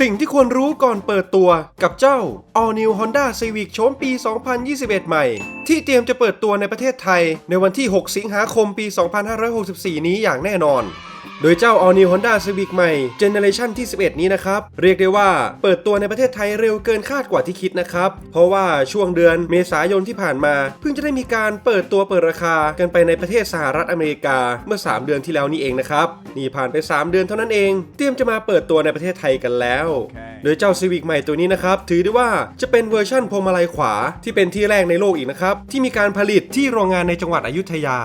สิ่งที่ควรรู้ก่อนเปิดตัวกับเจ้า All New Honda Civic โฉมปี 2021 ใหม่ ที่เตรียมจะเปิดตัวในประเทศไทย ในวันที่ 6 สิงหาคมปี 2564 นี้อย่างแน่นอน โดยเจ้า All New Honda Civic ใหม่ Generation ที่ 11 นี้นะครับ เรียกได้ว่าเปิดตัวในประเทศไทยเร็วเกินคาดกว่าที่คิดนะครับ เพราะว่าช่วงเดือนเมษายนที่ผ่านมา เพิ่งจะได้มีการเปิดตัวเปิดราคากันไปในประเทศสหรัฐอเมริกาเมื่อ 3 เดือนที่แล้วนี่เองนะครับ นี่ผ่านไป 3 เดือนเท่านั้นเอง เตรียมจะมาเปิดตัวในประเทศไทยกันแล้ว โดยเจ้า Civic ใหม่ตัวนี้นะครับถือได้ว่าจะเป็นเวอร์ชั่นพวงมาลัยขวาที่เป็นที่แรกในโลกอีกนะครับที่มีการผลิตที่โรงงานในจังหวัดอยุธยา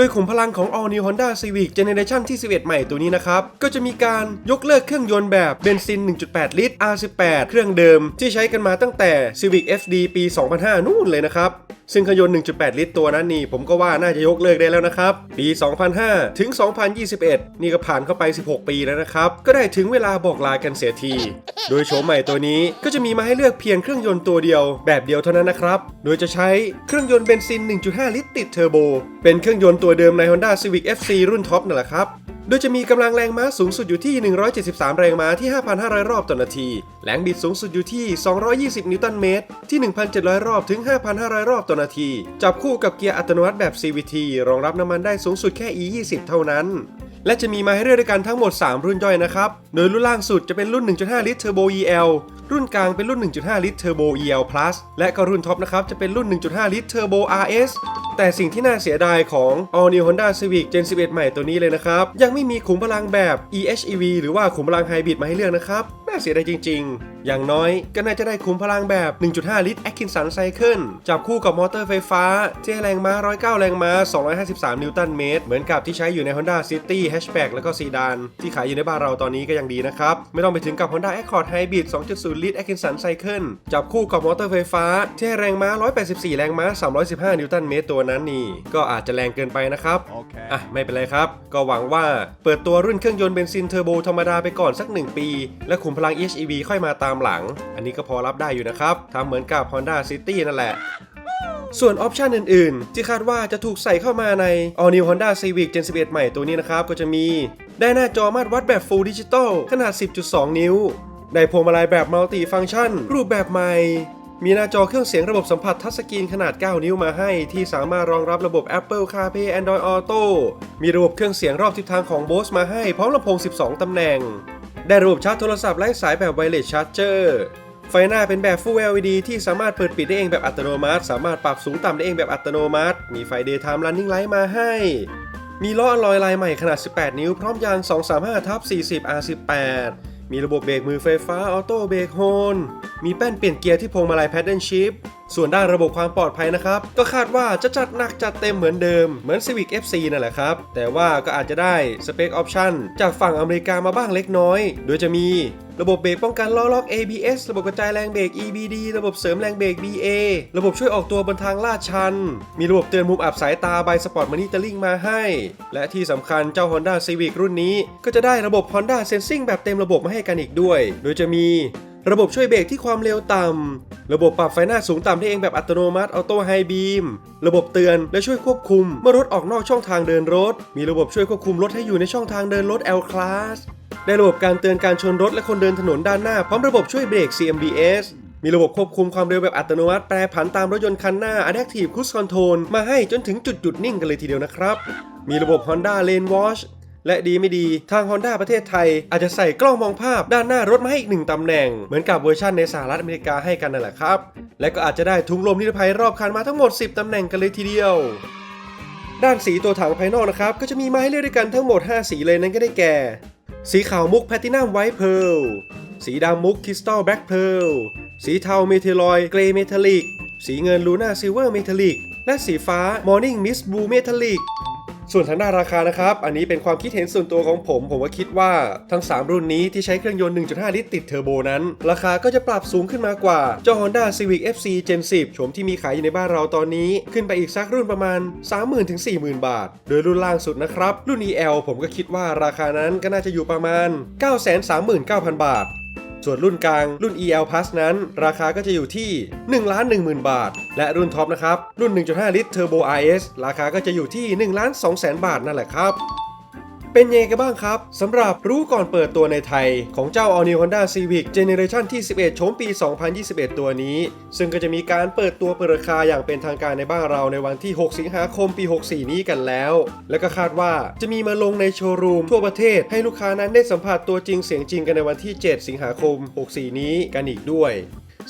โดยขุมพลังของ All New Honda Civic Generation ที่ 11 ใหม่ตัวนี้นะครับ ก็จะมีการยกเลิกเครื่องยนต์แบบเบนซิน 1.8 ลิตร R18 เครื่องเดิมที่ใช้กันมาตั้งแต่ Civic FD ปี 2005 นู่นเลยนะครับซึ่งเครื่องยนต์ 1.8 ลิตรตัวนั้นนี่ผมก็ว่าน่าจะยกเลิกได้แล้วนะครับ ปี 2005 ถึง 2021 นี่ก็ผ่านเข้าไป 16 ปีแล้วนะครับ ก็ได้ถึงเวลาบอกลากันเสียที โดยโฉมใหม่ตัวนี้ก็จะมีมาให้เลือกเพียงเครื่องยนต์ตัวเดียวแบบเดียวเท่านั้นนะครับ โดยจะใช้เครื่องยนต์เบนซิน 1.5 ลิตรติดเทอร์โบ เป็นเครื่องยนต์ตัวัวเดิมใน Honda Civic FC รุ่นท็อปนั่นแหละครับ โดยจะมีกำลังแรงม้าสูงสุดอยู่ที่ 173 แรงม้าที่ 5,500 รอบต่อนาที แรงบิดสูงสุดอยู่ที่ 220 นิวตันเมตร ที่ 1,700 รอบถึง 5,500 รอบต่อนาที จับคู่กับเกียร์อัตโนมัติแบบ CVT รองรับน้ำมันได้สูงสุดแค่ E20 เท่านั้นและจะมีมาให้เลือกด้วยกันทั้งหมด 3 รุ่นย่อยนะครับ โดยรุ่นล่างสุดจะเป็นรุ่น 1.5 ลิตร Turbo EL รุ่นกลางเป็นรุ่น 1.5 ลิตร Turbo EL Plus และก็รุ่นท็อปนะครับ จะเป็นรุ่น 1.5 ลิตร Turbo RS แต่สิ่งที่น่าเสียดายของ All New Honda Civic Gen 11 ใหม่ตัวนี้เลยนะครับ ยังไม่มีขุมพลังแบบ EHEV หรือว่าขุมพลังไฮบริดมาให้เลือกนะครับ น่าเสียดายจริง ๆ อย่างน้อยก็น่าจะได้ขุมพลังแบบ 1.5 ลิตร Atkinson Cycle จับคู่กับมอเตอร์ไฟฟ้าที่ให้แรงม้า 109 แรงม้า 253 นิวตันเมตร เหมือนกับที่ใช้อยู่ใน Honda City Hatchback แล้วก็ซีดานที่ขายอยู่ในบ้านเราตอนนี้ก็ยังดีนะครับ ไม่ต้องไปถึงกับ Honda Accord Hybrid 2.0 ลิตร Atkinson Cycle จับคู่กับมอเตอร์ไฟฟ้าที่ให้แรงม้า 184 แรงม้า 315 นิวตันเมตรตัวนั้นนี่ ก็อาจจะแรงเกินไปนะครับ Okay. อะไม่เป็นไรครับ ก็หวังว่าเปิดตัวรุ่นเครื่องยนต์เบนซินเทอร์โบธรรมดาไปก่อนสัก 1 ปี และขุมพลัง EHEV ค่อยมาตามหลัง อันนี้ก็พอรับได้อยู่นะครับทำเหมือนกับ Honda City นั่นแหละส่วนออปชันอื่นๆ ที่คาดว่าจะถูกใส่เข้ามาใน All New Honda Civic Gen 11 ใหม่ตัวนี้นะครับ ก็จะมี ได้หน้าจอมาตรวัดแบบ Full Digital ขนาด 10.2 นิ้ว ได้พวงมาลัยแบบมัลติฟัง c t ชัน รูปแบบใหม่ มีหน้าจอเครื่องเสียงระบบสัมผัสทัชสกรีนขนาด 9 นิ้วมาให้ ที่สามารถรองรับระบบ Apple CarPlay Android Auto มีระบบเครื่องเสียงรอบทิศทางของ Bose มาให้ พร้อมลำโพง 12 ตำแหน่ง ได้ระบบชาร์จโทรศัพท์ไร้สายแบบไวเลสชาร์จเจอร์ไฟหน้าเป็นแบบ Full LED ที่สามารถเปิดปิดได้เองแบบอัตโนมัติ สามารถปรับสูงต่ำได้เองแบบอัตโนมัติ มีไฟ Daytime Running Light มาให้ มีล้ออลลอยลายใหม่ขนาด 18 นิ้ว พร้อมยาง 235 ทับ 40 R18 มีระบบเบรกมือไฟฟ้าออโต้เบรกโฮนมีแป้นเปลี่ยนเกียร์ที่พวงมาลัยแพดเดิลชิฟส่วนด้านระบบความปลอดภัยนะครับ ก็คาดว่าจะจัดหนักจัดเต็มเหมือนเดิม เหมือน Civic FC นั่นแหละครับ แต่ว่าก็อาจจะได้สเปคออปชั่นจากฝั่งอเมริกามาบ้างเล็กน้อย โดยจะมี ระบบเบรกป้องกันล้อล็อก ABS ระบบกระจายแรงเบรก EBD ระบบเสริมแรงเบรก BA ระบบช่วยออกตัวบนทางลาดชัน มีระบบเตือนมุมอับสายตา by Sport Monitoring มาให้ และที่สำคัญเจ้า Honda Civic รุ่นนี้ ก็จะได้ระบบ Honda Sensing แบบเต็มระบบมาให้กันอีกด้วย โดยจะมีระบบช่วยเบรกที่ความเร็วต่ำ ระบบปรับไฟหน้าสูงต่ำได้เองแบบอัตโนมัติออโต้ไฮบีม ระบบเตือนและช่วยควบคุม เมื่อรถออกนอกช่องทางเดินรถ มีระบบช่วยควบคุมรถให้อยู่ในช่องทางเดินรถ L Class ได้ระบบการเตือนการชนรถและคนเดินถนนด้านหน้า พร้อมระบบช่วยเบรก CMBS มีระบบควบคุมความเร็วแบบอัตโนมัติแปรผันตามรถยนต์คันหน้า Adaptive Cruise Control มาให้จนถึงจุดหยุดนิ่งกันเลยทีเดียวนะครับ มีระบบ Honda Lane Watch และดีไม่ดีทาง Honda ประเทศไทย อาจจะใส่กล้องมองภาพด้านหน้ารถมาให้อีกหนึ่งตำแหน่ง เหมือนกับเวอร์ชันในสหรัฐอเมริกาให้กันนั่นแหละครับ และก็อาจจะได้ถุงลมนิรภัยรอบคันมาทั้งหมด 10 ตำแหน่งกันเลยทีเดียว ด้านสีตัวถังภายนอกนะครับ ก็จะมีมาให้เลือกด้วยกันทั้งหมด 5 สีเลยนั่นก็ได้แก่ สีขาวมุกแพตินัมไวท์เพลสีดำมุกคริสตัลแบล็กเพลสีเทาเมทัลลอยเกรย์เมทัลลิก สีเงินลูน่าซิลเวอร์เมทัลลิก และสีฟ้ามอร์นิ่งมิสบูเมทัลลิก ส่วนทางด้านราคานะครับ อันนี้เป็นความคิดเห็นส่วนตัวของผม ผมว่าคิดว่าทั้ง 3 รุ่นนี้ที่ใช้เครื่องยนต์ 1.5 ลิตรติดเทอร์โบนั้น ราคาก็จะปรับสูงขึ้นมากว่าเจ้า Honda Civic FC Gen 10โฉมที่มีขายอยู่ในบ้านเราตอนนี้ ขึ้นไปอีกสักรุ่นประมาณ 30,000ถึง40,000 บาท โดยรุ่นล่างสุดนะครับ รุ่น EL ผมก็คิดว่าราคานั้นก็น่าจะอยู่ประมาณ 939,000 บาท ส่วนรุ่นกลางรุ่น EL Plus นั้น ราคาก็จะอยู่ที่1ล้าน10,000 บาท และรุ่นท็อปนะครับ รุ่น 1.5 ลิตร Turbo RS ราคาก็จะอยู่ที่1ล้าน2แสนบาทนั่นแหละครับ เป็นยังไงกันบ้างครับสำหรับรู้ก่อนเปิดตัวในไทย ของเจ้า All New Honda Civic Generation ที่ 11 โฉมปี 2021 ตัวนี้ ซึ่งก็จะมีการเปิดตัวเปิดราคาอย่างเป็นทางการในบ้านเราในวันที่ 6 สิงหาคมปี 64 นี้กันแล้ว และก็คาดว่าจะมีมาลงในโชว์รูมทั่วประเทศ ให้ลูกค้านั้นได้สัมผัสตัวจริงเสียงจริงกันในวันที่ 7 สิงหาคม 64 นี้กันอีกด้วย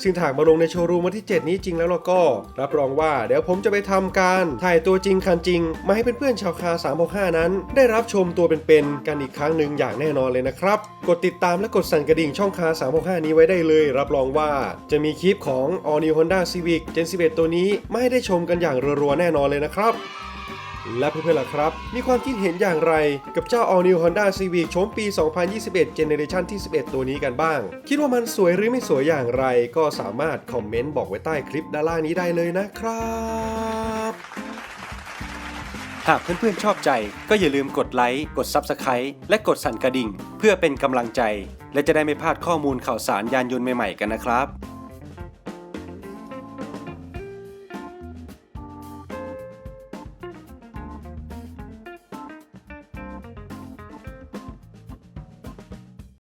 ซึ่งถากมาลงในโชว์รูมวันที่ 7 นี้จริงแล้วเราก็ รับรองว่าเดี๋ยวผมจะไปทำการถ่ายตัวจริงคันจริง มาให้เพื่อนๆชาวคา365 นั้น ได้รับชมตัวเป็นๆกันอีกครั้งหนึ่งอย่างแน่นอนเลยนะครับ กดติดตามและกดสั่นกระดิ่งช่องคา365 นี้ไว้ได้เลย รับรองว่าจะมีคลิปของ All New Honda Civic Gen 11 ตัวนี้มาให้ได้ชมกันอย่างรัวๆแน่นอนเลยนะครับ และเพื่อนๆล่ะครับ มีความคิดเห็นอย่างไรกับเจ้า All New Honda Civic โฉมปี 2021 Generation ที่ 11 ตัวนี้กันบ้าง คิดว่ามันสวยหรือไม่สวยอย่างไร ก็สามารถคอมเมนต์บอกไว้ใต้คลิปด้านล่างนี้ได้เลยนะครับหากเพื่อนๆชอบใจก็อย่าลืมกดไลค์ กด Subscribe และกดสั่นกระดิ่ง เพื่อเป็นกำลังใจ และจะได้ไม่พลาดข้อมูลข่าวสารยานยนต์ใหม่ๆกันนะครับ